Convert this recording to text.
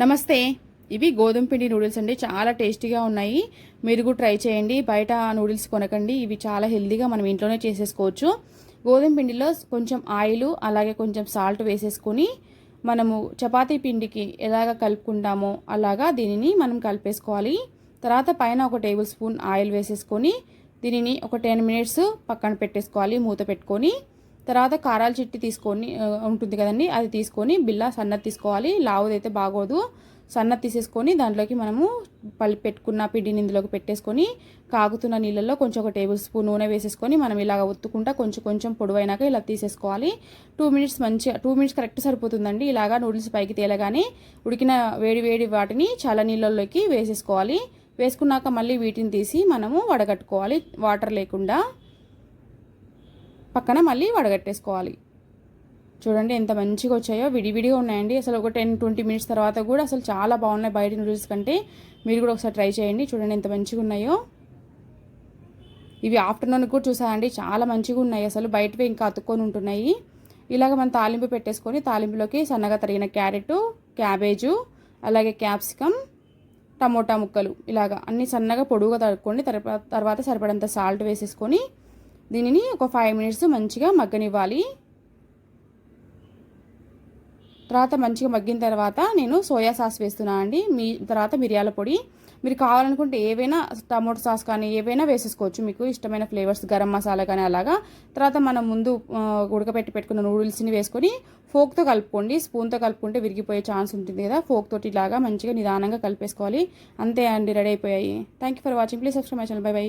నమస్తే. ఇవి గోధుమ పిండి నూడిల్స్ అండి. చాలా టేస్టీగా ఉన్నాయి. మీరు కూడా ట్రై చేయండి. బయట నూడిల్స్ కొనకండి. ఇవి చాలా హెల్తీగా మనం ఇంట్లోనే చేసేసుకోవచ్చు. గోధుమ పిండిలో కొంచెం ఆయిల్ అలాగే కొంచెం సాల్ట్ వేసేసుకొని మనము చపాతీ పిండికి ఎలాగ కలుపుకుంటామో అలాగా దీనిని మనం కలిపేసుకోవాలి. తర్వాత పైన ఒక టేబుల్ స్పూన్ ఆయిల్ వేసేసుకొని దీనిని ఒక టెన్ మినిట్స్ పక్కన పెట్టేసుకోవాలి. మూత పెట్టుకొని తర్వాత కారాల చిట్టి తీసుకొని ఉంటుంది కదండి అది తీసుకొని బిల్లా సన్నది తీసుకోవాలి. లావుదైతే బాగోదు. సన్నది తీసేసుకొని దాంట్లోకి మనము పల్లి పెట్టుకున్న పిండిని ఇందులోకి పెట్టేసుకొని కాగుతున్న నీళ్ళల్లో కొంచెం ఒక టేబుల్ స్పూన్ నూనె వేసేసుకొని మనం ఇలాగ ఒత్తుకుంటా కొంచెం కొంచెం పొడవైనాక ఇలా తీసేసుకోవాలి. టూ మినిట్స్ మంచిగా టూ మినిట్స్ కరెక్ట్ సరిపోతుందండి. ఇలాగా నూడిల్స్ పైకి తేలగానే ఉడికిన వేడి వేడి వాటిని చాలా నీళ్ళల్లోకి వేసేసుకోవాలి. వేసుకున్నాక మళ్ళీ వీటిని తీసి మనము వడగట్టుకోవాలి. వాటర్ లేకుండా పక్కన మళ్ళీ వడగట్టేసుకోవాలి. చూడండి ఎంత మంచిగా వచ్చాయో విడివిడిగా ఉన్నాయండి. అసలు ఒక టెన్ ట్వంటీ మినిట్స్ తర్వాత కూడా అసలు చాలా బాగున్నాయి బయట నూడిల్స్ కంటే. మీరు కూడా ఒకసారి ట్రై చేయండి. చూడండి ఎంత మంచిగా ఉన్నాయో. ఇవి ఆఫ్టర్నూన్ కూడా చూసానండి. చాలా మంచిగా ఉన్నాయి అసలు. బయటవే ఇంకా అతుక్కొని ఉంటున్నాయి. ఇలాగ మనం తాలింపు పెట్టేసుకొని తాలింపులోకి సన్నగా తరిగిన క్యారెట్ క్యాబేజు అలాగే క్యాప్సికమ్ టమోటా ముక్కలు ఇలాగా అన్ని సన్నగా పొడుగుగా తరుక్కోండి తర్వాత తర్వాత సరిపడంత సాల్ట్ వేసేసుకొని దీనిని ఒక ఫైవ్ మినిట్స్ మంచిగా మగ్గనివ్వాలి. తర్వాత మంచిగా మగ్గిన తర్వాత నేను సోయా సాస్ వేస్తున్నాను అండి. మీ తర్వాత మిరియాల పొడి. మీరు కావాలనుకుంటే ఏవైనా టమోటో సాస్ కానీ ఏవైనా వేసేసుకోవచ్చు. మీకు ఇష్టమైన ఫ్లేవర్స్ గరం మసాలా కానీ అలాగా. తర్వాత మనం ముందు ఉడకపెట్టి పెట్టుకున్న నూడిల్స్ని వేసుకొని ఫోక్తో కలుపుకోండి. స్పూన్తో కలుపుకుంటే విరిగిపోయే ఛాన్స్ ఉంటుంది కదా. ఫోక్ తోటి ఇలాగా మంచిగా నిదానంగా కలిపేసుకోవాలి. అంతే అండి రెడీ అయిపోయాయి. Thank you for watching please subscribe my channel bye bye